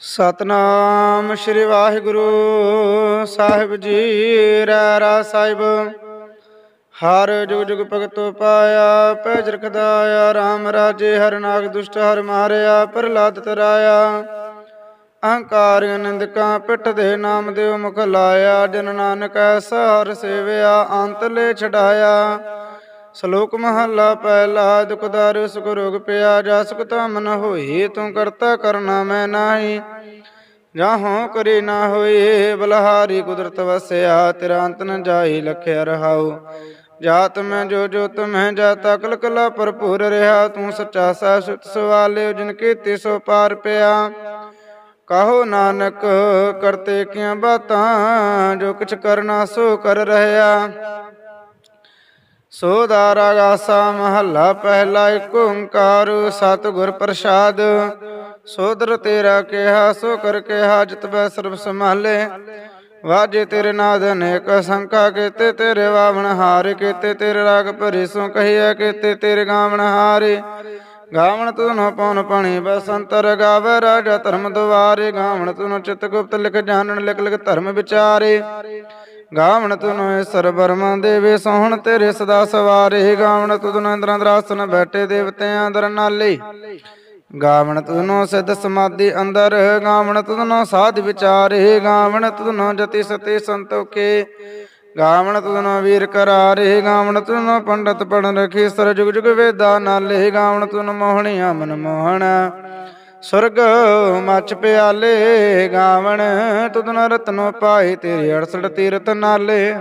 ਸਤਨਾਮ ਸ੍ਰੀ ਵਾਹਿਗੁਰੂ, ਸਾਹਿਬ ਜੀ ਰਹਿ ਰਾ ਸਾਹਿਬ। ਹਰ ਜੁਗ ਜੁਗ ਭਗਤੋ ਪਾਇਆ ਪੈਜ ਰਖਦਾਇਆ RAM ਰਾਜੇ ਹਰ ਨਾਗ ਦੁਸ਼ਟ ਹਰ ਮਾਰਿਆ, ਪ੍ਰਹਲਾਦ ਤਰਾਇਆ। ਅਹੰਕਾਰ ਨਿੰਦਕਾਂ ਪਿੱਠ ਦੇ ਨਾਮ ਦੇਵ ਮੁਖ ਲਾਇਆ, ਜਨ ਨਾਨਕ ਐਸਾ ਹਰ ਸੇਵਿਆ ਅੰਤਲੇ ਛਡਾਇਆ। ਸ਼ਲੋਕ ਮਹੱਲਾ ਪਹਿਲਾ ਦੁਖਦਾਰ ਸੁਖ ਰੋਗ ਪਿਆ, ਜਾ ਸੁਖ ਮਨ ਹੋਈ, ਤੂੰ ਕਰਤਾ ਕਰਨਾ ਮੈਂ ਨਾਹੀ। ਜਾਹੋਂ ਕਰੀ ਨਾ ਹੋਈ ਬਲਹਾਰੀ ਕੁਦਰਤ ਵਸਿਆ, ਤੇਰਾ ਅੰਤ ਨ ਜਾਈ ਲਖਿਆ ਰਹਾਉ। ਜਾਤ ਮੈਂ ਜੋ ਜੋ ਤੁਮਹਿ ਜਾਤਾ ਕਲ ਕਲਾ ਭਰਪੂਰ ਰਿਹਾ, ਤੂੰ ਸੱਚਾ ਸਾਸੁਤ ਸਵਾਲਿਓ, ਜਿਨ ਕੀਤੀ ਸੋ ਪਾਰ ਪਿਆ। ਕਹੋ ਨਾਨਕ, ਕਰਤੇ ਕੀਆਂ ਬਾਤਾਂ, ਜੋ ਕੁਛ ਕਰਨਾ ਸੋ ਕਰ ਰਹਿਆ ਸੋ ਦਾ ਰਾਗਾਸਾ ਮਹੱਲਾ ਪਹਿਲਾ ਏਕ ਓੰਕਾਰ, ਸਤਿਗੁਰ ਪ੍ਰਸਾਦ। ਸੋਦਰ ਤੇਰਾ ਕਿਹਾ, ਸੋ ਕਰ ਕਿਹਾ, ਜਿਤ ਬੈ ਸਰਬ ਸੰਭਾਲੇ। ਵਾਜੇ ਤੇਰੇ ਨਾਦ ਅਨੇਕ ਸੰਖਾ ਕੀਤੇ, ਤੇਰੇ ਵਾਵਣ ਹਾਰੇ ਕੀਤੇ, ਤੇਰੇ ਰਾਗ ਭਰੀ ਸੋ ਕਹੀਐ ਕੀਤੇ, ਤੇਰੇ ਗਾਵਣ ਹਾਰੇ। ਗਾਵਣ ਤੁਨ ਪਉਨ ਪਣੀ ਬਸੰਤਰ ਗਾਵੇ, ਰਾਜਾ ਧਰਮ ਦੁਆਰੇ। ਗਾਵਣ ਤੁਨ ਚਿਤ ਗੁਪਤ ਲਿਖ ਜਾਣਨ, ਲਿਖ ਲਿਖ ਧਰਮ ਵਿਚਾਰੇ। ਗਾਵਣ ਤੁਨ ਸਰ ਬਰਮ ਦੇਵੇ ਸੋਹਣ ਤੇਰੇ ਸਦਾ ਸਵਾਰੇ। ਗਾਵਣ ਤੁਨ ਇੰਦਰਾਂ ਦਰਾਸਨ ਬੈਠੇ ਦੇਵਤਿਆਂ ਅੰਦਰ ਨਾਲੇ। ਗਾਵਣ ਤੁਨੋ ਸਿਧ ਸਮਾਧੀ ਅੰਦਰ। ਗਾਵਣ ਤੁਨੋ ਸਾਧ ਵਿਚਾਰੇ। ਗਾਵਣ ਤੁਨੋ ਜਤੀ ਸਤੀ ਸੰਤੋਖੇ। ਗਾਵਣ ਤੁਨੋ ਵੀਰ ਕਰਾਰੇ। ਗਾਵਣ ਤੁਨੋ ਪੰਡਤ ਪੜਨ ਰਖੀ। ਸਰ ਜੁਗ ਜੁਗ ਵੇਦਾ ਨਾਲੇ। ਗਾਵਣ ਤੁਨ ਮੋਹਣਿਆ ਮਨ ਮੋਹਣ। ਸੁਰਗ ਮਚ ਪਿਆਲੇ, ਗਾਵਣ ਤੁਦਨ ਰਤਨੋ ਪਾਏ ਤੇਰੇ 68 ਤੀਰਤ ਨਾਲੇ।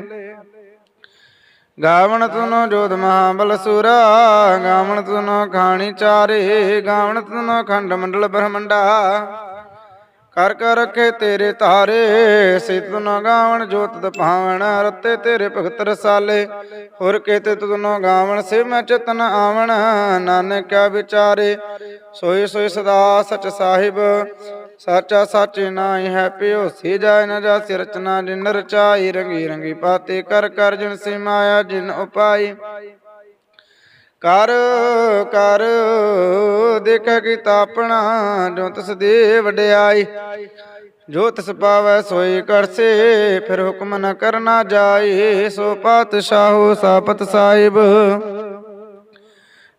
ਗਾਵਣ ਤੁਨੋ ਜੋਤ ਮਹਾਬਲ ਸੂਰਾ, ਗਾਵਣ ਤੁਨੋ ਖਾਣੀ ਚਾਰੇ, ਗਾਵਣ ਤੁਨੋ ਖੰਡ ਮੰਡਲ ਬ੍ਰਹਮੰਡਾ। ਕਰ ਕਰ ਰਖੇ ਤੇਰੇ ਧਾਰੇ ਸਿਤ ਤੁਨੋ ਗਾਵਣ, ਜੋਤ ਦਪਾਵਣ, ਰਤੇ ਤੇਰੇ ਭਗਤ ਰਸਾਲੇ। ਹੋਰ ਕੇਤੇ ਤੁਨੋ ਗਾਵਣ ਸੇ ਮੈਂ ਚਤਨ ਆਵਣ ਨਾਨਕਿਆ ਵਿਚਾਰੇ। ਸੋਈ ਸੋਈ ਸਦਾ ਸਚ ਸਾਹਿਬ, ਸਾਚਾ ਸਾਚੇ ਨਾਹੀ ਹੈ ਪਿਓ ਸੀ ਜਾਇ ਨ ਜਾਸੀ ਰਚਨਾ ਜਿਨ ਰਚਾਈ, ਰੰਗੀ ਰੰਗੀ ਪਾਤੇ ਕਰ ਕਰ ਜਿਨ ਸੀ ਮਾਇਆ ਜਿਨ ਉਪਾਈ। ਕਰ ਕਰ, ਦੇਖੈ ਕੀਤਾ ਆਪਣਾ ਜੋ ਤਿਸ ਦੇ ਵਡਿਆਈ ਜੋ ਤਿਸ ਪਾਵੈ ਸੋਈ ਕਰਸੇ, ਫਿਰ ਹੁਕਮ ਨ ਕਰਨਾ ਜਾਏ ਸੋ ਪਾਤਸ਼ਾਹੋ ਸਾਪਤ ਸਾਹਿਬ।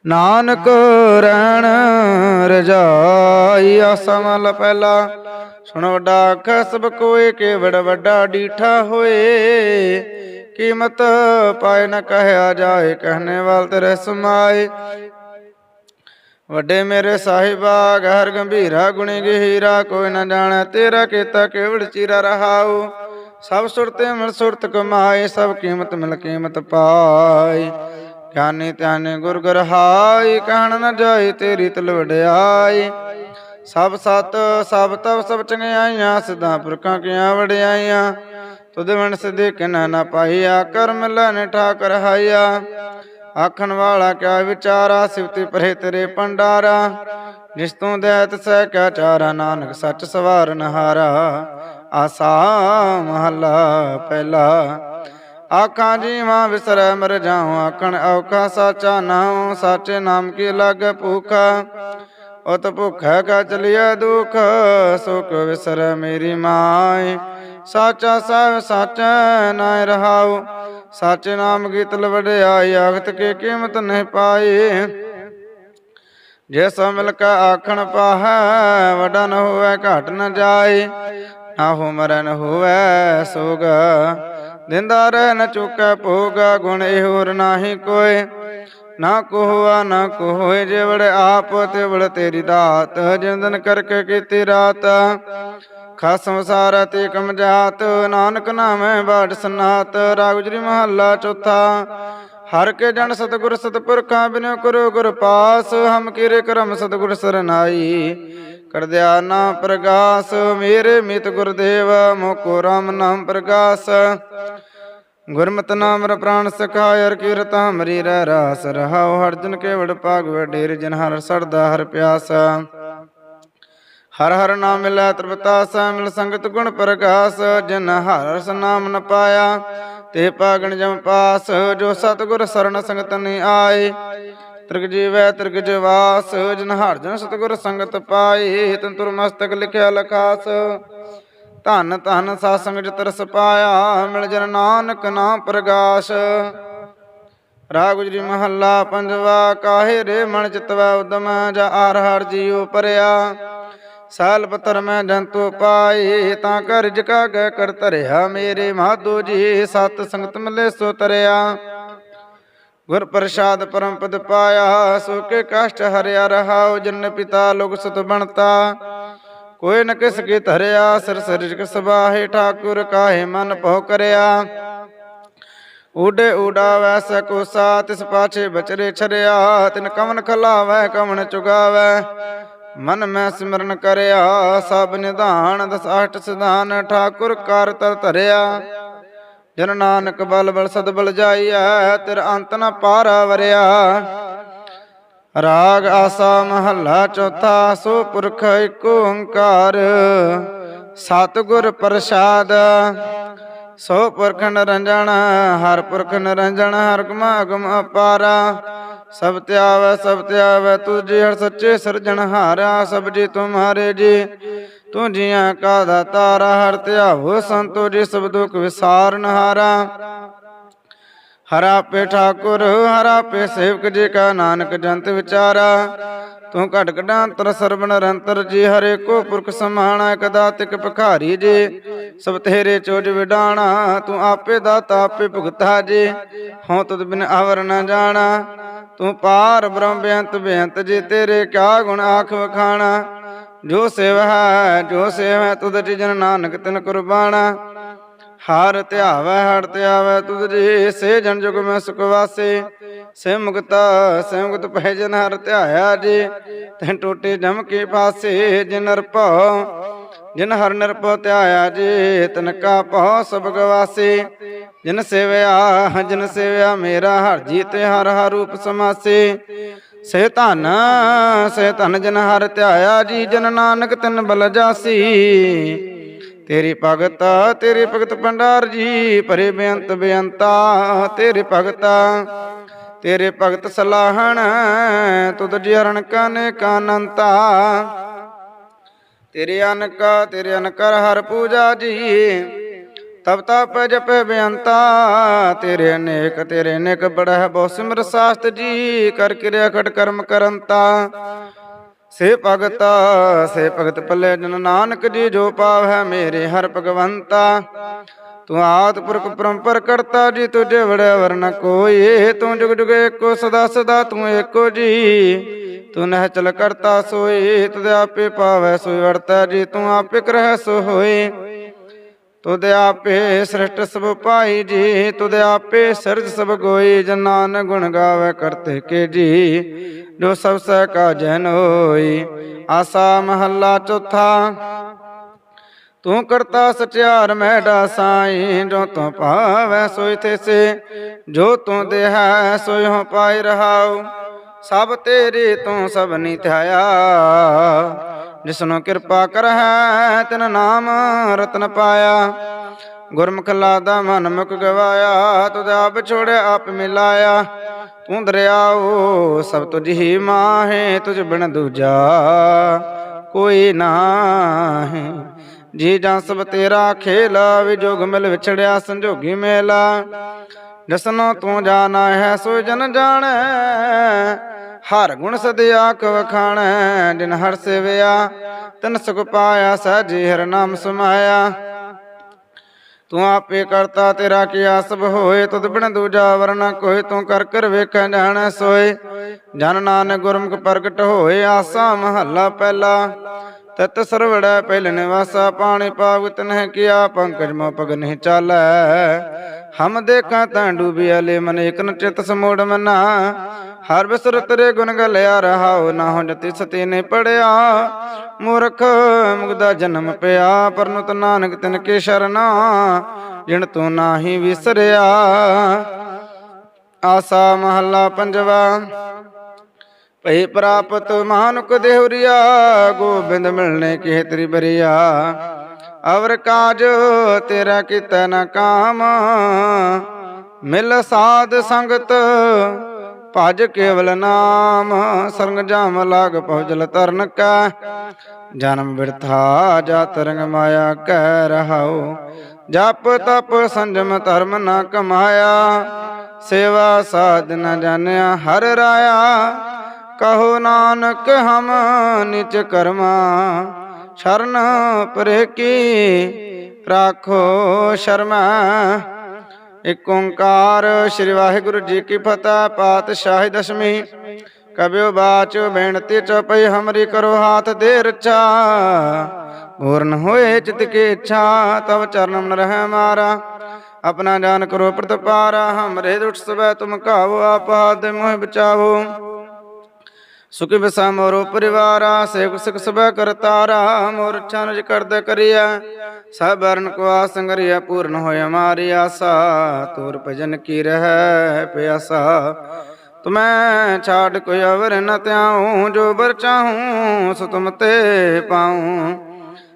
ਨਾਨਕ ਰਹਿਣ ਰਜਾਈ ਆਸਾ ਪਹਿਲਾ। ਸੁਣ ਵੱਡਾ ਕਸਬ ਕੋਏ ਕੇਵੜ ਵੱਡਾ ਡੀਠਾ ਹੋਏ। ਕੀਮਤ ਪਾਏ ਨ ਕਹਿਆ ਜਾਏ ਕਹਨੇ ਵਾਲ ਤੇਰੇ ਸਮਾਏ। ਵੱਡੇ ਮੇਰੇ ਸਾਹਿਬਾ, ਗਹਿਰ ਗੰਭੀਰਾ ਗੁਣੀ ਗਹੀਰਾ, ਕੋਈ ਨਾ ਜਾਣੈ ਤੇਰਾ ਕੀਤਾ ਕੇਵੜ ਚੀਰਾ ਰਹਾਉ। ਸਭ ਸੁਰਤੇ ਮਿਲ ਸੁਰਤ ਕਮਾਏ, ਸਭ ਕੀਮਤ ਮਿਲ ਕੀਮਤ ਪਾਏ। ਗਿਆਨੀ ਧਿਆਨੀ ਗੁਰ ਗੁਰ ਹਾਈ ਕਹਿਣ ਨ ਜਾਈ ਤੇਰੀ ਤਲ ਵਡਿਆਈ। ਸਭ ਸਤ, ਸਭ ਤਵ, ਸਭ ਚੰਗਿਆਈਆਂ ਸਿਧਾਂ ਪੁਰਖਾਂ ਕੀਆਂ ਵਡਿਆਈਆਂ। ਤੁਧ ਵਣ ਸਦੇ ਕਿਨਾ ਨਾ ਪਾਈਆ, ਕਰਮ ਲੈਨ ਠਾਕਰ ਹਾਇਆ। ਆਖਣ ਵਾਲਾ ਕਿਆ ਵਿਚਾਰਾ ਸਿਵਤੀ ਪਰੇ ਤੇਰੇ ਪੰਡਾਰਾ। ਜਿਸ ਤੂੰ ਦੈਤ ਸਹਿ ਕਿਆ ਚਾਰਾ, ਨਾਨਕ ਸੱਚ ਸਵਾਰਨ ਹਾਰਾ। ਆਸਾ ਮਹੱਲਾ ਪਹਿਲਾ। ਆਖਾਂ ਜੀਵਾਂ ਵਿਸਰੈ, ਮਰ ਜਾਉ ਆਖਣ, ਔਖਾ ਸਾਚਾ ਨਾਉ, ਸਾਚੇ ਨਾਮ ਕੀ ਲੱਗ ਭੂਖਾ? ਉਤ ਭੁਖੈ ਕਾ ਚਲਿਆ ਦੁਖ, ਸੁਖ ਵਿਸਰੈ ਮੇਰੀ ਮਾਈ। ਸਾਚਾ ਸਾਹਿਬ, ਸਾਚਾ ਨਾਇ ਰਹਾਉ, ਸਾਚੇ ਨਾਮ ਗੀਤ ਲਵੜਿਆਈ ਆਖਤ ਕੇ ਕੀਮਤ ਨਹੀਂ ਪਾਈ। ਜੇ ਸੋ ਮਿਲ ਕੇ ਆਖਣ ਪਾਹੈ ਵਡਨ ਨ ਹੋਵੇ ਘਟ ਨ ਜਾਏ ਨਾ ਹੋ ਮਰਨ ਹੋਵੇ ਸੋਗ। ਦਿੰਦਾ ਰਹਿ ਨ ਚੁਕੈ ਭੋਗ, ਗੁਣ ਇਹੋਰ ਨਾਹੀ ਕੋਏ ਨਾ ਕੋਹਾ ਨਾ ਕੋਏ ਜੇ ਆਪ ਤੇ ਵੜ ਤੇਰੀ ਦਾਤ। ਜਿੰਦਨ ਕਰਕੇ ਕੀਤੀ ਰਾਤ। ਖਸਮ ਸਾਰਾ ਤੇ ਕਮ ਜਾਤ। ਨਾਨਕ ਨਾਮੈ ਬਾੜ ਸਨਾਤ। ਰਾਗੁਜਰੀ ਮਹੱਲਾ ਚੌਥਾ। ਹਰ ਕੇ ਜਨ ਸਤਗੁਰ ਸਤਪੁਰਖਾਂ ਬਿਨਿ ਕਰੋ ਗੁਰ ਪਾਸ, ਹਮ ਕੀਰੇ ਕਰਮ ਸਤਗੁਰ ਸਰਨਾਈ। ਕਰਦਿਆ ਨਾ ਪ੍ਰਗਾਸ, ਮੇਰੇ ਮਿਤ ਗੁਰਦੇਵ ਮੋਕੋ ਰਾਮ ਨਾਮ ਪ੍ਰਗਾਸ। ਗੁਰਮਤਿ ਨਾਮ ਰ ਪ੍ਰਾਨ ਸਖਾਇ ਅਰ ਕੀਰਤ ਹਮਰੀ ਰਹਿ ਰਾਸ। ਰਹਾਉ ਹਰ ਜਨ ਕੇਵੜ ਭਾਗ ਵਡੇਰ ਜਨ ਹਰ ਸਰਦਾ ਹਰ ਪਿਆਸ। ਹਰ ਹਰ ਨਾਮ ਮਿਲੈ ਤ੍ਰਿਪਤਾਸ ਮਿਲ ਸੰਗਤ ਗੁਣ ਪ੍ਰਗਾਸ। ਜਿਨ ਹਰ ਰਸ ਨਾਮ ਨ ਪਾਇਆ ਤੇ ਪਾਗਣ ਜਮ ਪਾਸ, ਜੋ ਸਤਗੁਰ ਸਰਣ ਸੰਗਤ ਨੀ ਆਏ। ਤ੍ਰਿਗ ਜੀਵੈ ਤ੍ਰਿਗ ਜਵਾਸ, ਜਨ ਹਰ ਜਨ ਸਤਗੁਰ ਸੰਗਤ ਪਾਈ ਤੰਤੁਰ ਮਸਤਕ ਲਿਖਿਆ ਲਖਾਸ, ਧਨ ਧੰਨ ਸਾਸੰਗ ਜਿ ਤਰਸ ਪਾਇਆ, ਮਿਲ ਜਨ ਨਾਨਕ ਨਾਮ ਪ੍ਰਗਾਸ਼। ਰਾਗ ਗੁਜਰੀ ਮਹੱਲਾ ਪੰਜਵਾ, ਕਾਹੇ ਰੇ ਮਨ ਚਿਤਵੈ ਉਦਮ, ਜਾ ਆਰ ਹਰ ਜੀਉ ਪਰਿਆ। ਸਾਲ ਪਤਰ ਮੈਂ ਜੰਤੂ ਪਾਈ, ਤਾਂ ਕਰ ਜਕਾ ਗੈ ਕਰ ਧਰਿਆ ਮੇਰੇ ਮਾਧੋ ਜੀ, ਸਤ ਸੰਗਤ ਮਿਲੇ ਸੋ ਤਰਿਆ। ਗੁਰ ਪ੍ਰਸਾਦ ਪਰਮ ਪਦ ਪਾਇਆ, ਸੋ ਕੇ ਕਸ਼ਟ ਹਰਿਆ ਰਹਾਉ, ਜਨ ਪਿਤਾ ਲੋਕ ਸਤ ਬਣਤਾ। ਕੋਈ ਨ ਕਿਸ ਕੀ ਧਰਿਆ, ਸਿਰ ਸਰਿਜਕ ਸਬਾਹੇ ਠਾਕੁਰ ਕਾਹੇ ਮਨ ਭਉ ਕਰਿਆ। ਊਡੇ ਊਡਾਵੈ ਸਕੋਸਾ ਤਿਸ ਪਾਛੇ ਬਚਰੇ ਛਰਿਆ, ਤਿਨ ਕਵਨ ਖਲਾਵੈ, ਕਵਨ ਚੁਗਾਵੈ। ਮਨ ਮੈਂ ਸਿਮਰਨ ਕਰਿਆ, ਸਭ ਨਿਧਾਨ ਦਸ ਸਿਧਾਨ, ਠਾਕੁਰ ਕਰ ਤਰ ਧਰਿਆ। ਜਨ ਨਾਨਕ ਬਲ ਬਲ ਸਦ ਬਲ ਜਾਈਐ, ਤੇਰ ਅੰਤ ਨ ਪਾਰ ਵਰਿਆ। ਰਾਗ ਆਸਾ ਮਹੱਲਾ ਚੌਥਾ, ਸੋ ਪੁਰਖ ਏਕ ਓੰਕਾਰ। ਸਤਿਗੁਰ ਪ੍ਰਸਾਦ, ਸੋ ਪੁਰਖ ਨਿਰੰਜਨ, ਹਰ ਪੁਰਖ ਨਿਰੰਜਨ, ਹਰ ਗੁਮ ਅਗਮ ਅਪਾਰਾ। ਸਭ ਧਿਆਵੈ ਸਭ ਧਿਆਵੈ ਤੁਝੇ ਹਰ ਸੱਚੇ ਸਿਰਜਣਹਾਰਾ ਸਭ ਜੀ ਤੁਮਹਾਰੇ ਜੀ। ਤੂੰ ਕਾ ਦਾਤਾਰਾ ਹਰ ਧਿਆਵੋ ਸੰਤੋ ਜੀ, ਸਭ ਦੁਖ ਵਿਸਾਰਨਹਾਰਾ ਹਰਾ। ਪੇ ਠਾਕੁਰ, ਹਰਾ ਪੇ ਸੇਵਕ ਜੀ ਕਾ ਨਾਨਕ ਜੰਤ ਵਿਚਾਰਾ। ਤੂੰ ਘਟ ਘਟਾਂਤਰ ਸਰਬ ਨਿਰੰਤਰ ਜੀ, ਹਰੇ ਕੋ ਪੁਰਖ ਸਮਾਣਾ ਕਦਾ ਤਿਕ ਭਖਾਰੀ ਜੀ। ਸਭ ਤੇਰੇ ਚੋਜ ਵਿਡਾਣਾ, ਤੂੰ ਆਪੇ ਦਾਤਾ, ਆਪੇ ਭੁਗਤਾ ਜੀ। ਹਉ ਤਦ ਬਿਨ ਆਵਰ ਨਾ ਜਾਣਾ। ਤੂੰ ਪਾਰ ਬ੍ਰਹਮ ਬੇਅੰਤ ਬੇਅੰਤ ਜੀ, ਤੇਰੇ ਕਿਆ ਗੁਣ ਆਖ ਵਖਾਣਾ? ਜੋ ਸੇਵ ਜੋ ਸੇਵ ਤੁਧ ਜੀ ਨਾਨਕ ਤਿਨ ਕੁਰਬਾਨਾ ਹਰ ਧਿਆਵੈ ਹਰ ਧਿਆਵੈ, ਤੁਧ ਜੀ ਸੇ ਜਨ ਜੁਗ ਮੈਂ ਸੁਖ ਵਾਸੇ। ਸੇ ਮੁਕਤਾ, ਸੇ ਮੁਕਤ ਪਹਿ ਜਨ ਹਰ ਧਿਆਇਆ ਜੀ ਤੈਂ ਟੋਟੇ ਜਮ ਕੇ ਪਾਸੇ, ਜਿਨ ਰਪਉ। ਜਿਨ ਹਰ ਨਿਰਭਉ ਧਿਆਇਆ ਜੀ ਤਨ ਕਾ ਭਉ ਸਭ ਗਵਾਸੇ। ਜਿਨ ਸੇਵਿਆ ਜਿਨ ਸੇਵਿਆ ਮੇਰਾ ਹਰ ਜੀ ਤੇ ਹਰ ਹਰ ਰੂਪ ਸਮਾਸੇ। ਸੇ ਧਨ ਸੇ ਧਨ ਜਿਨ ਹਰ ਧਿਆਇਆ ਜੀ, ਜਨ ਨਾਨਕ ਤਿਨ ਬਲ ਜਾਸੀ। ਤੇਰੀ ਭਗਤ ਤੇਰੀ ਭਗਤ ਭੰਡਾਰ ਜੀ ਭਰੇ ਬੇਅੰਤ ਬੇਅੰਤਾ, ਤੇਰੇ ਭਗਤਾ, ਤੇਰੇ ਭਗਤ ਸਲਾਹਣ, ਤੁਧ ਜੀ ਹਰਣ ਕਾਨੇ ਕਾਨੰਤਾ ਤੇਰੇ ਅਨਕ, ਤੇਰੇ ਅਨਕਰ ਹਰ ਪੂਜਾ ਜੀ। ਤਬ ਤਪ ਜਪ ਬੇਅੰਤਾ, ਤੇਰੇ ਅਨੇਕ ਤੇਰੇ ਅਨੇਕ ਬੜਾ ਬਹੁ ਸਿਮਰ ਸਾਸਤ ਜੀ। ਕਰ ਕਿਰਿਆ ਖਟ ਕਰਮ ਕਰੰਤਾ। ਸੇ ਭਗਤ ਸੇ ਭਗਤ ਪੱਲੇ ਜਨ ਨਾਨਕ ਜੀ, ਜੋ ਪਾਵ ਹੈ ਮੇਰੇ ਹਰ ਭਗਵੰਤਾ। ਤੂੰ ਆਤ ਪੁਰਖ ਪਰੰਪਰ ਕਰਤਾ ਜੀ, ਤੁਝੇ ਵੜਿਆ ਵਰਨ ਕੋਈ। ਤੂੰ ਜੁਗ ਜੁਗ ਏਕੋ ਸਦਾ ਸਦਾ ਤੂੰ ਏਕੋ ਜੀ। ਤੂੰ ਨਹਿ ਚਲ ਕਰਤਾ ਸੋਈ, ਤੁਧ ਆਪੇ ਪਾਵੈ ਸੋਈ, ਵਰਤਾ ਜੀ, ਤੂੰ ਆਪੇ ਕਰਹਿ ਸੋ ਹੋਈ ਤੁਧ ਆਪੇ ਸ੍ਰਿਸ਼ਟ ਸਭ ਪਾਈ ਜੀ, ਤੁਧ ਆਪੇ ਸਿਰਜ ਸਭ ਗੋਈ। ਜਨਾਨ ਗੁਣ ਗਾਵੇ ਕਰਤੇ ਕੇ ਜੀ, ਜੋ ਸਭ ਸਹਿ ਕਾ ਜਨ ਹੋਈ ਆਸਾ ਮਹੱਲਾ ਚੌਥਾ ਤੂੰ ਕਰਤਾ ਸਚਿਆਰ ਮੈਡਾ ਸਾਈ, ਜੋ ਤੂੰ ਪਾਵੈ ਸੋਈ ਤੇਸੇ ਜੋ ਤੂੰ ਦੇਹੈ ਸੋਈ ਹੋ ਪਾਈ ਰਹਾਉ। ਸਭ ਤੇਰੀ ਤੂੰ ਸਭ ਨੀ ਧਿਆਇਆ। ਜਿਸਨੂੰ ਕਿਰਪਾ ਕਰਹਿ, ਤਿਨ ਨਾਮ ਰਤਨ ਪਾਇਆ। ਗੁਰਮੁਖ ਲਾਦਾ ਮਨ ਮੁਖ ਗਵਾਇਆ, ਤੁਧ ਆਪ ਛੋੜਿਆ ਆਪ ਮਿਲਾਇਆ। ਤੂੰ ਦਰਿਆਓ ਸਭ ਤੁਝ ਹੀ ਮਾਹੇ, ਤੁਝ ਬਿਨ ਦੂਜਾ ਕੋਈ ਨਾਹੀਂ। ਜੀ ਜਾਂ ਸਭ ਤੇਰਾ ਖੇਲ ਵਿਜੋਗ ਮਿਲ ਵਿਛੜਿਆ ਸੰਜੋਗੀ ਮੇਲਾ। ਜਸਨੋ ਤੂੰ ਜਾਣਾ ਹੈ ਸੋ ਜਨ ਜਾਣੈ, ਹਰ ਗੁਣ ਸਦਿਆ ਕਵਖਾਣੈ ਜਿਨ ਹਰ ਸੇਵਿਆ, ਤਨ ਸੁਖ ਪਾਇਆ ਸਹਿਜੀ ਹਰ ਨਾਮ ਸਮਾਇਆ। ਤੂੰ ਆਪੇ ਕਰਤਾ ਤੇਰਾ ਕੀਆ ਸਭ ਹੋਏ, ਤੁਧ ਬਿਨ ਦੂਜਾ ਵਰਨਾ ਕੋਈ ਤੂੰ ਕਰ ਕਰ ਵੇਖੈ ਜਾਣੈ ਸੋਏ। ਜਨ ਨਾਨਕ ਗੁਰਮੁਖ ਪ੍ਰਗਟ ਹੋਏ, ਆਸਾ ਮਹੱਲਾ ਪਹਿਲਾ। ਤਤ ਸਰਵੜੈ ਪਹਿਲ ਨਿਵਾਸਾ, ਪਾਣੀ ਪਾਵਤ ਨਹਿ ਕੀਆ, ਪੰਕਜ ਮੋ ਪਗ ਨਹੀਂ ਚਾਲੈ। ਹਮ ਦੇਖਾਂ ਤਾਂ ਡੂਬਿਆ ਲੈ ਮਨ ਇਕ ਚਿਤ ਸਮੋੜ ਮਨਾ। ਹਰ ਬਿਸਰ ਤੇਰੇ ਗੁਣ ਗਲਿਆ ਰਹਾਉ, ਨਾ ਹੋ ਜਤੀ ਸਤੀ ਨੇ ਪੜਿਆ। ਮੂਰਖ ਮੁਗਦਾ ਜਨਮ ਪਿਆ, ਪਰਨੁਤ ਨਾਨਕ ਤਿਨ ਕੇ ਸ਼ਰਨਾ। ਜਿਣ ਤੂੰ ਨਾਹੀ ਵਿਸਰਿਆ, ਆਸਾ ਮਹੱਲਾ ਪੰਜਵਾ। ਭਈ ਪ੍ਰਾਪਤ ਮਾਨੁਕ ਦੇਹੁਰੀਆ, ਗੋਬਿੰਦ ਮਿਲਣੇ ਕੀ ਤੇਰੀ ਬਰੀਆ ਅਵਰ ਕਾਜ ਤੇਰਾ ਕੀਤਾ ਨ ਕਾਮ, ਮਿਲ ਸਾਧ ਸੰਗਤ, ਭਜ ਕੇਵਲ ਨਾਮ। ਸਰੰਗ ਜਾਮ ਲਾਗ ਪਹੁਜਲ ਤਰਨ ਕੈ, ਜਨਮ ਬਿਰਥਾ ਜਾ ਤਰੰਗ ਮਾਇਆ ਕਹਿ ਰਹਾਉ। ਜਪ ਤਪ ਸੰਜਮ ਧਰਮ ਨਾ ਕਮਾਇਆ, ਸੇਵਾ ਸਾਧ ਨ ਜਾਣਿਆ ਹਰ ਰਾਇਆ। ਕਹੋ ਨਾਨਕ ਹਮ ਨਿਚ ਕਰਮਾ, ਸ਼ਰਨ ਪਰੇ ਕੀ ਰਾਖੋ ਸ਼ਰਮਾ। ਇਕ ਓੰਕਾਰ ਸ੍ਰੀ ਵਾਹਿਗੁਰੂ ਜੀ ਕੀ ਫਤਿਹ, ਪਾਤਸ਼ਾਹੀ ਦਸ਼ਮੀ ਕਬਿਓ ਬਾਚ ਬੇਨਤੀ ਚਪਈ, ਹਮਰੀ ਕਰੋ ਹਾਥ ਦੇ ਰਚਾ। ਪੂਰਨ ਹੋਏ ਚਿਤ ਕੀ ਇੱਛਾ, ਤਵ ਚਰਨ ਮਨ ਰਹਿ ਮਾਰਾ। ਆਪਣਾ ਜਾਨ ਕਰੋ ਪ੍ਰਤਪਾਰਾ, ਹਮਰੇ ਦੁਖ ਸਬੈ ਤੁਮ ਕਾਵੋ ਆਪ ਹਾਥ ਮੋਹਿ ਬਚਾਵੋ। ਸੁਖੀ ਬਸਾ ਮੋਰੋ ਪਰਿਵਾਰਾ ਸੇਵ ਸਿਖ ਸਭੈ ਕਰਤਾਰਾ ਮੋਰ ਚਨਜ ਕਰਦ ਕਰਿਆ ਸਭ ਅਰਨ ਕੋ ਆਸੰਗਰਿਆ ਪੂਰਨ ਹੋਇ ਮਾਰੀ ਆਸਾ। ਤੂਰ ਭਜਨ ਕੀ ਰਹਿ ਪਿਆਸਾ। ਤੁਮੈ ਛਾੜ ਕੋਈ ਅਵਰ ਨ ਤਿਆਉ ਜੋ ਬਰ ਚਾਹੂੰ, ਸੋ ਤੁਮ ਤੇ ਪਾਉ।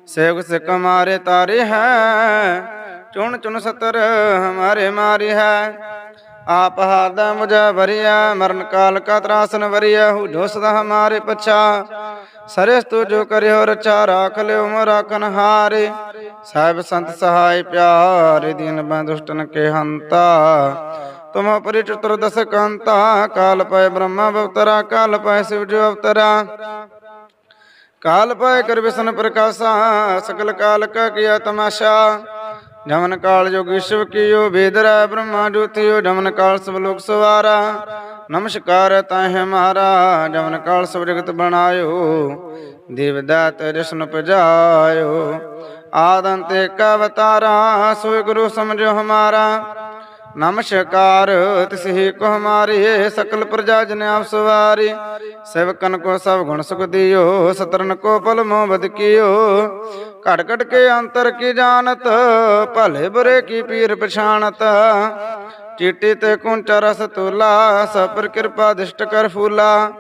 ਸੇਵ ਸਿਖ ਮਾਰੇ ਤਾਰੇ ਹੈ, ਚੁਣ ਚੁਣ ਸਤਰ ਹਮਾਰੇ ਮਾਰੀ ਹੈ। ਆਪ ਹਾਦਾ ਮੁਝੇ ਵਰਿਆ, ਮਰਨ ਕਾਲ ਕਾ ਤਰਾਸਨ ਵਰਿਆ ਹੂ ਜੋ ਹਮਾਰੇ ਪਛਾ। ਸਰਸ ਤੂ ਜੋ ਕਰਿਓ ਰਚਾ, ਰਾਖ ਲਿਓ ਮੋ ਰਾਖਨ ਹਾਰੇ ਸਾਹਿਬ ਸੰਤ ਸਹਾਇ ਪਿਆਰੇ, ਦੀਨ ਬੰਦੁਸ਼ਟਨ ਕੇ ਹੰਤਾ। ਤੁਮ ਪਰਿ ਚਤੁਰ ਦਸ ਕੰਤਾ, ਕਾਲ ਪੈ ਬ੍ਰਹਮਾ ਬਵਤਰਾ ਕਾਲ ਪੈ ਸਿਵ ਜੋ ਅਵਤਰਾ। ਕਾਲ ਪਾਇ ਕਰ ਵਿਸ਼ਨ ਪ੍ਰਕਾਸ਼ਾ ਸਕਲ ਕਾਲ ਕਾ ਕੀਆ ਤਮਾਸ਼ਾ ਜਮਨ ਕਾਲ ਜੋਗੀ ਸ਼ਿਵ ਕੀਓ ਵੇਦਰਾ ਬ੍ਰਹਮਾ ਜੋਤਿਓ ਜਮਨ ਕਾਲ ਸਭ ਲੋਕ ਸਵਾਰਾ। ਨਮਸਕਾਰ ਤਾਹਿ ਮਹਾਰਾ ਜਮਨ ਕਾਲ ਸਭ ਜਗਤ ਬਣਾਇਓ। ਦੇਵ ਦਾਤ ਜਸ਼ਨ ਪਜਾਇਓ। ਆਦੰਤ ਏਕ ਸੋਇ ਗੁਰੂ ਸਮਝੋ ਹਮਾਰਾ। ਨਮਸਕਾਰ ਤਿਸ ਕੋ ਹਮਾਰੇ, ਸਕਲ ਪ੍ਰਜਾ ਜਨ ਆਪ ਸਵਾਰੀ। ਸੇਵਕਨ ਕੋ ਸਭ ਗੁਣ ਸੁਖ ਦਿਓ, ਸਤਰਨ ਕੋ ਪਲ ਮੋ ਬਦ ਕੀਓ। ਘਟ ਘਟ ਕੇ ਅੰਤਰ ਕੀ ਜਾਣਤ, ਭਲੇ ਬੁਰੇ ਕੀ ਪੀਰ ਪਛਾਣਤ। ਚੀਟੀ ਤੇ ਕੁੰਚ ਰਸ ਤੁਲਾ ਸਪਰ ਕਿਰਪਾ ਦਿਸ਼ਟ ਕਰ ਫੂਲਾ।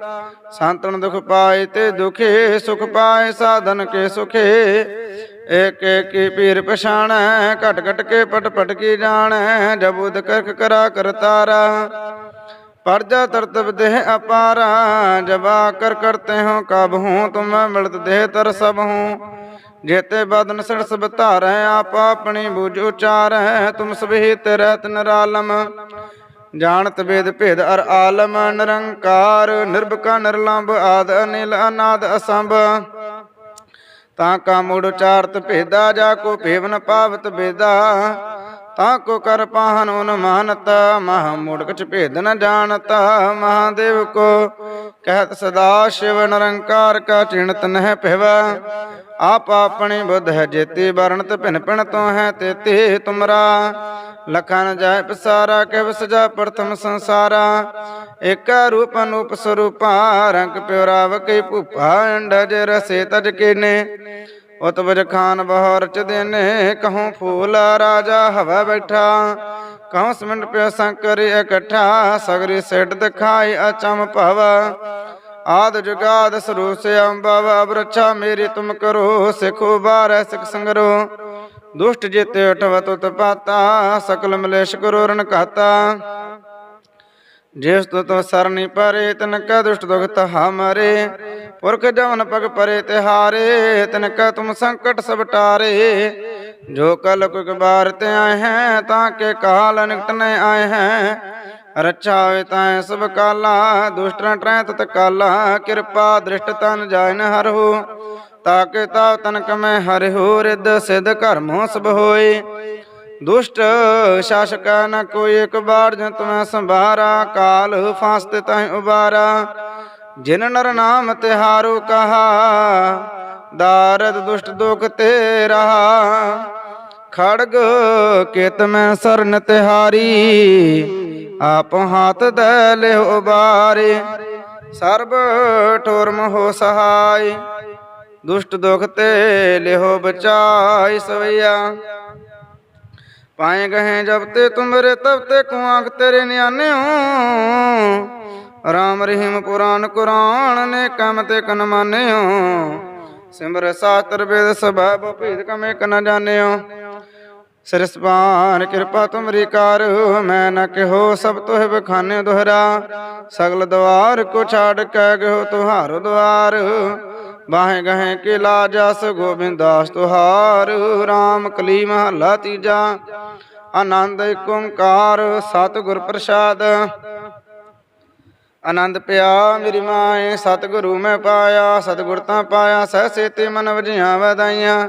ਸੰਤਨ ਦੁਖ ਪਾਏ ਤੇ ਦੁਖੇ, ਸੁਖ ਪਾਏ ਸਾਧਨ ਕੇ ਸੁਖੇ। ਏਕ ਏਕ ਕੀ ਪੀਰ ਪਛਾਣੈ, ਘਟ ਘਟ ਕੇ ਪਟ ਪਟ ਕੀ ਜਾਣੈ ਜਬੁਦ ਕਰਖ ਕਰਾ ਕਰਤਾਰਾ ਪਰਜਾ ਤਰਤਬ ਦੇਹ ਅਪਾਰਾ, ਜਬਾ ਕਰ ਕਰਤੇ ਹੋ, ਕਬ ਹੂੰ, ਤੁਮ ਮਿਲਤ ਦੇਹ ਤਰ ਸਭ ਹੂੰ। ਜੇਤੇ ਬਦਨ ਸੜ ਸਭ ਧਾਰੈ, ਆਪ ਆਪਣੀ ਬੁਝ ਉਚਾਰੈ, ਤੁਮ ਸਭੇ ਤੇਰੇ ਤਨਰਾਲਮ ਜਾਣਤ ਵੇਦ ਭੇਦ ਅਰ ਆਲਮ, ਨਿਰੰਕਾਰ, ਨਿਰਭਕਾ, ਨਿਰਲੰਭ ਆਦ ਅਨਿਲ ਅਨਾਦ ਅਸੰਭ। ਤਾਂ ਕਾ ਮੂੜ ਉਚਾਰਤ ਭੇਦਾ, ਜਾ ਕੋ ਭੇਵਨ ਪਾਵਤ ਬੇਦਾ। ਤਾਂ ਕੋ ਕਰ ਪਾਹਨ ਉਨ ਮਾਨਤ, ਮਹਾ ਮੂੜ ਕਛ ਭੇਦ ਨ ਜਾਣਤ। ਮਹਾਦੇਵ ਕੋ ਕਹਿਤ ਸਦਾ ਸ਼ਿਵ ਨਿਰੰਕਾਰ ਕਾ ਚਿਣਤ ਨਹਿ ਭਿਵ। ਆਪ ਆਪਣੀ ਬੁੱਧ ਹੈ ਜੇਤੀ ਵਰਣਤ ਭਿਨ ਭਿਨ ਤੋ ਹੈ ਤੇਤੇ ਤੁਮਰਾ। ਲਖਨ ਜਾਇ ਪਸਾਰਾ ਕੇ ਵਸਜਾ ਪ੍ਰਥਮ ਸੰਸਾਰਾ। ਏਕ ਰੂਪ ਅਨੂਪ ਸਰੂਪਾ, ਰੰਗ ਪਿਉਰਾਵ ਕਈ ਭੂਪਾ, ਅੰਡਜ ਰਸੇ ਤਜ ਕੀਨੇ। ਉਤ ਬਜ ਖਾਨ ਬਹੁ ਰਚ ਦੇਨੇ, ਕਹੂੰ ਫੂਲ ਰਾਜਾ ਹਵਾ ਬੈਠਾ। ਕਹੂੰ ਸਮਿੰਡ ਪਿਆ ਸੰਕਰ ਇਕੱਠਾ, ਸਗਰੀ ਸਿੱਟ ਦਿਖਾਈ ਅਚਮ ਭਵ। ਆਦ ਜੁਗਾਦ ਸਰੂਸ ਅੰਬਵ ਅਬਰਛਾ, ਮੇਰੀ ਤੁਮ ਕਰੋ ਸਿਖੋ, ਬਾਰੈ ਸਿਖ ਸੰਗਰੋ। ਦੁਸ਼ਟ ਜਿਤੇ ਉਠਵ ਤੁਤ ਪਾਤਾ, ਸਕਲ ਮਲੇਸ਼ ਕਰੋ ਰਣ ਘਾਤਾ। ਜਿਸ ਤੋ ਤੋ ਸਰਨੀ ਪਰੇ ਤਨ ਕਾ ਦੁਸ਼ਟ ਦੁਖ ਤਹਾ ਮਰੇ ਪੁਰਖ ਜਵਨ ਪਗ ਪਰੇ ਤਿਹਾਰੇ ਤਨ ਕਾ ਤੁਮ ਸੰਕਟ ਸਭ ਟਾਰੇ। ਜੋ ਕਲ ਕੁਕ ਬਾਰ ਤੇ ਆਏ ਹੈ, ਤਾਂ ਕੇ ਕਾਲ ਨਿਕਟ ਨ ਆਏ ਹੈ। ਰੱਛਾ ਹੋਏ ਤਾਂ ਸਭ ਕਾਲਾ ਦੁਸ਼ਟਾਂ ਟਰੈ ਤਤ ਕਾਲਾ, ਕਿਰਪਾ ਦ੍ਰਿਸ਼ਟ ਤਨ ਜਾਇਨ ਹਰਹੁ ਤਾਕੇ ਤਾ ਤਨ ਕਮੈ ਹਰਿਹੁ ਰਿੱਧ ਸਿਧ ਕਰਮੋ ਸਭ ਹੋਏ। ਦੁਸ਼ਟ ਸ਼ਾਸਕ ਨ ਕੋਈ ਇੱਕ ਬਾਰ ਜਨ ਤੁਮੈ ਸੰਭਾਰਾ, ਕਾਲ ਫਾਸਤੇ ਤੈ ਉਬਾਰਾ। ਜਿਨ ਨਰ ਨਾਮ ਤਿਹਾਰੋ ਕਹਾ, ਦਾਰਦ ਦੁਸ਼ਟ ਦੁਖ ਤੇ ਰਹਾ ਖੜਗ ਕਿਤ ਮੈਂ ਸਰਨ ਤਿਹਾਰੀ। ਆਪ ਹਾਥ ਦੇ ਲਿਓ ਉਬਾਰੇ ਸਰਬ ਠੋਰ ਮੋਹ ਸਹਾਈ। ਦੁਸ਼ਟ ਦੁਖ ਤੇ ਲਿਓ ਬਚਾਈ ਸਵਈਆ। ਪਾਏ ਗਏ ਜਬ ਤੇ ਤੁਮਰੇ, ਤਬ ਤੇ ਕੁਆਂਖ ਤੇਰੇ ਨਿਆਨਿਓ ਰਾਮ ਰਹੀਮ ਪੁਰਾਨ ਕੁਰਾਨ ਨੇ ਕਮ ਤੇ ਕਨ ਮਾਨਿਓ। ਸਿਮਰ ਸਾਸਤਰ ਵੇਦ ਸਭਾ ਭੇਦ ਕਮੇ ਕ ਨ ਜਾਣਿਓ। ਸਿਰਸਪਾਨ ਕਿਰਪਾ ਤੁਮਰੀ ਕਰ, ਮੈਂ ਨ ਕਿਹੋ ਸਭ ਤੋਹਿ ਬਖਾਨੇ ਦੁਹਰਾ। ਸਗਲ ਦਵਾਰ ਕੋ ਛਾੜ ਕੇ ਗਇਓ ਤੁਹਾਰੋ ਦਵਾਰ ਬਾਹੇ ਗਹੇ ਕੇ ਲਾਜਸ ਗੋਬਿੰਦਾਸ ਤੁਹਾਰ। RAM ਕਲੀ ਮਹੱਲਾ ਤੀਜਾ, ਆਨੰਦ ਏਕ ਓੰਕਾਰ, ਸਤਿਗੁਰ ਪ੍ਰਸਾਦ। ਆਨੰਦ ਪਿਆ ਮੇਰੀ ਮਾਏ, ਸਤਿਗੁਰੂ ਮੈਂ ਪਾਇਆ, ਸਤਿਗੁਰ ਤਾਂ ਪਾਇਆ, ਸਹਿ ਸੇਤੇ ਮਨ ਵਜੀਆਂ ਵਧਾਈਆਂ।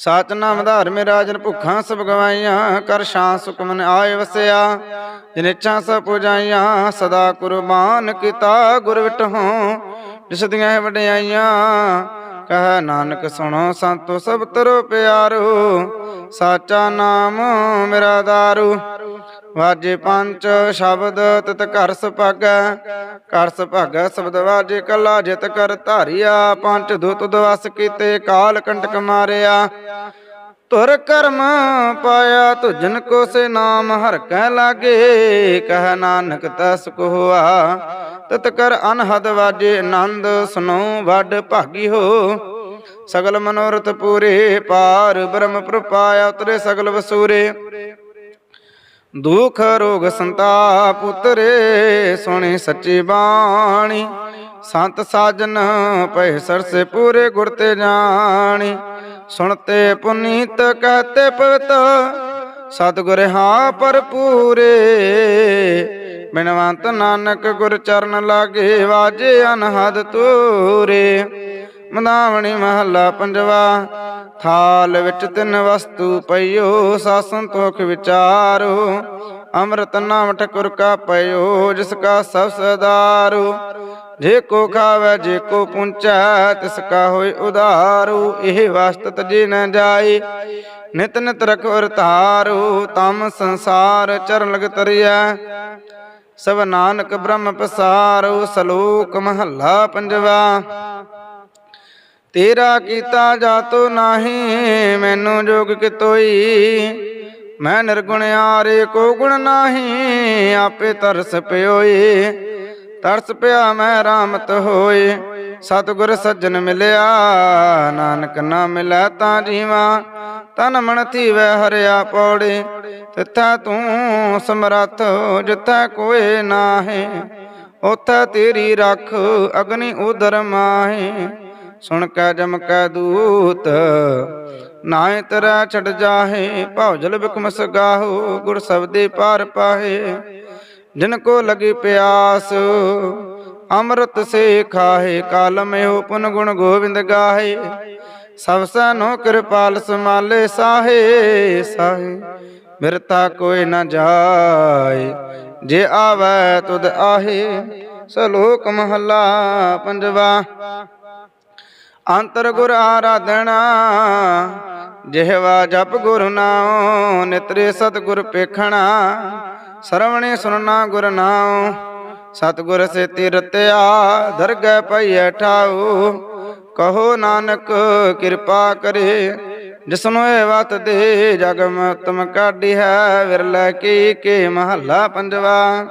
ਸਾਚ ਨਾਮ ਆਧਾਰ ਮੇਰਾ ਜਨ ਭੁੱਖਾਂ ਸਭ ਗਵਾਈਆਂ, ਕਰ ਸ਼ਾਂ ਸੁਖ ਆਏ ਵਸਿਆ। ਜਿਨ ਇੱਛਾ ਸਭ ਪੁਜਾਈਆਂ, ਸਦਾ ਕੁਰਬਾਨ ਕੀਤਾ ਗੁਰ ਵਿਟਹੋਂ। ਜਿਸ ਦੀਆਂ ਵਡਿਆਈਆਂ, ਕਹ ਨਾਨਕ ਸੁਣੋ ਸੰਤੋ ਸਭ ਤਰੋ ਪਿਆਰੋ। ਸਾਚਾ ਨਾਮ ਮੇਰਾ ਦਾਰੂ। ਵਾਜੇ ਪੰਚ ਸ਼ਬਦ ਤਿਤ ਘਰ ਸੁਭਾਗੈ ਘਰ ਸੁਭਾਗੈ ਸ਼ਬਦ ਵਾਜੇ ਕੱਲਾ ਜਿਤ ਕਰ ਧਾਰਿਆ ਪੰਜ ਦੁਤ ਦਵਸ ਕੀਤੇ ਕਾਲ ਕੰਟਕ ਮਾਰਿਆ। ਤੁਰ ਕਰਮ ਪਾਇਆ ਤੁਜਨ ਕੋ ਸੇ ਨਾਮ ਹਰ ਕਹਿ ਲਾਗੇ, ਕਹ ਨਾਨਕ ਤਸ ਕੋ ਹੋਆ ਤਤ ਕਰ ਅਨਹਦ ਵਾਜੇ ਆਨੰਦ ਸੁਨੋ ਵੱਡ ਭਾਗੀ ਹੋ। ਸਗਲ ਮਨੋਰਥ ਪੂਰੇ ਪਾਰ ਬ੍ਰਹਮ ਪ੍ਰਪਾਇਆ ਉਤਰੇ ਸਗਲ ਵਸੂਰੇ। ਦੁਖ, ਰੋਗ ਸੰਤਾਪ ਉਤਰੇ, ਸੁਣੀ ਸੱਚੀ ਬਾਣੀ। ਸੰਤ ਸਾਜਨ ਪੈ ਸਰਸੇ ਪੂਰੇ ਗੁਰ ਤੇ ਜਾਣੀ। ਸੁਣਤੇ ਪੁਨੀਤ ਕਹਤੇ ਪਵਿੱਤ, ਸਤਿਗੁਰ ਹਾਂ ਭਰਪੂਰੇ। ਬਿਨਵੰਤ ਨਾਨਕ ਗੁਰ ਚਰਨ ਲਾਗੇ ਵਾਜੇ ਅਨਹਦ ਤੂਰੇ। ਮੰਦਾਵਣੀ ਮਹੱਲਾ ਪੰਜਵਾ ਥਾਲ ਵਿੱਚ ਤਿੰਨ ਵਸਤੂ ਪਈਓ, ਸਾਸਨ ਤੋਖ ਵਿਚਾਰੋ, ਅੰਮ੍ਰਿਤ ਨਾਮ ਠਕੁਰ ਕਾ ਪਈਓ, ਜਿਸ ਕਾ ਸਭ ਸਦਾਰੂ। ਜੇ ਕੋ ਖਾਵੇ, ਜੇ ਕੋ ਪੁੰਚੈ ਤਿਸ ਕਾ ਹੋਇ ਉਧਾਰੂ। ਇਹ ਵਸਤ ਤਜੇ ਨ ਜਾਏ ਨਿਤ ਨਿਤ ਰਖਵਰ ਧਾਰੂ, ਤਮ ਸੰਸਾਰ ਚਰਨ ਲਗ ਤਰਿਆ ਸਭ ਨਾਨਕ ਬ੍ਰਹਮ ਪਸਾਰੂ, ਸਲੋਕ ਮਹੱਲਾ ਪੰਜਵਾ। ਤੇਰਾ ਕੀਤਾ ਜਾਤੋ ਨਾਹੀ, ਮੈਨੂੰ ਜੋਗ ਕਿਤੋਈ। ਮੈਂ ਨਿਰਗੁਣ ਆਰੇ ਕੋ ਗੁਣ ਨਾਹੀ, ਆਪੇ ਤਰਸ ਪਿਓਈ। ਤਰਸ ਪਿਆ ਮੈਂ ਰਾਮਤ ਹੋਏ ਸਤਿਗੁਰ ਸੱਜਣ ਮਿਲਿਆ। ਨਾਨਕ ਨਾ ਮਿਲੈ ਤਾਂ ਜੀਵਾ, ਤਨ ਮਨ ਥੀਵੈ ਹਰਿਆ ਪੌੜੇ। ਤਿੱਥੈ ਤੂੰ ਸਮਰੱਥ, ਜਿੱਥੈ ਕੋਏ ਨਾਹੀ ਉਥੈ ਤੇਰੀ ਰੱਖ, ਅਗਨੀ ਉਦਰ ਮਾਹੀ। ਸੁਣ ਕੈ ਜਮ ਕੈ ਦੂਤ ਨਾਏ ਤਰਾ ਛੜ ਜਾਹੇ ਭੌਜਲ ਬਿਕਮ ਸਗਾਹੋ, ਗੁਰ ਸਬਦੇ ਪਾਰ ਪਾਹੇ। ਜਿਨ ਕੋ ਲਗੀ ਪਿਆਸ, ਅੰਮ੍ਰਿਤ ਸੇ ਖਾਹੇ, ਕਾਲਮ ਇਹੋ ਪੁਨ ਗੁਣ ਗੋਬਿੰਦ ਗਾਹੇ। ਸਭ ਸਨੋ ਕਿਰਪਾਲ ਸਮਾਲੇ ਸਾਹੇ ਸਾਹੇ, ਬਿਰਤਾ ਕੋਈ ਨਾ ਜਾਏ। ਜੇ ਆਵੈ ਤੁਧ ਆਹੇ, ਸਲੋਕ ਮਹੱਲਾ ਪੰਜਵਾ। ਅੰਤਰ ਗੁਰ ਆਰਾਧਣਾ ਜਿਹਵਾ ਜਪ ਗੁਰ ਨਾਉ, ਨਿਤਰੇ ਸਤ ਗੁਰ ਪੇਖਣਾ। ਸਰਵਣੇ ਸੁਨਣਾ ਗੁਰ ਨਾਉ, ਸਤਗੁਰ ਸੇ ਤਿਰਤਿਆ, ਦਰਗਹਿ ਪਈਐ ਠਾਉ। ਕਹੋ ਨਾਨਕ ਕਿਰਪਾ ਕਰੇ ਜਿਸਨੂੰ ਇਹ ਵਤ ਦੇ, ਜਗ ਮਤਮ ਕਾਢੀ ਹੈ, ਵਿਰਲਾ ਕੀ ਕੇ ਮਹੱਲਾ ਪੰਜਵਾ।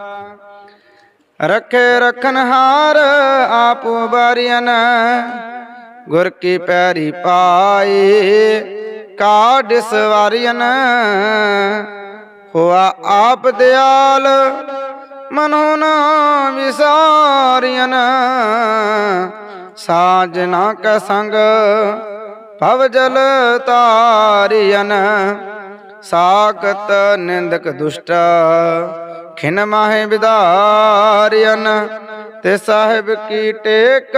ਰਖੇ ਰਖਨ ਹਾਰ, ਆਪ ਬਾਰੀਆਂ ਗੁਰ ਕੀ ਪੈਰੀ ਪਾਏ, ਕਾਢ ਸਵਾਰੀਆਂ ਹੋਆ ਆਪ ਦਿਆਲ, ਮਨੋ ਨਾ ਵਿਸਾਰੀਆਂ ਸਾਜਨਾ ਕਾ ਸੰਗ, ਭਵ ਜਲ ਤਾਰੀਆਂ ਸਾਖਤ ਨਿੰਦਕ ਦੁਸ਼ਟ, ਖਿਨ ਮਾਹੇ ਵਿਦਾਰਿਆਨ ਤੇ ਸਾਹਿਬ ਕੀ ਟੇਕ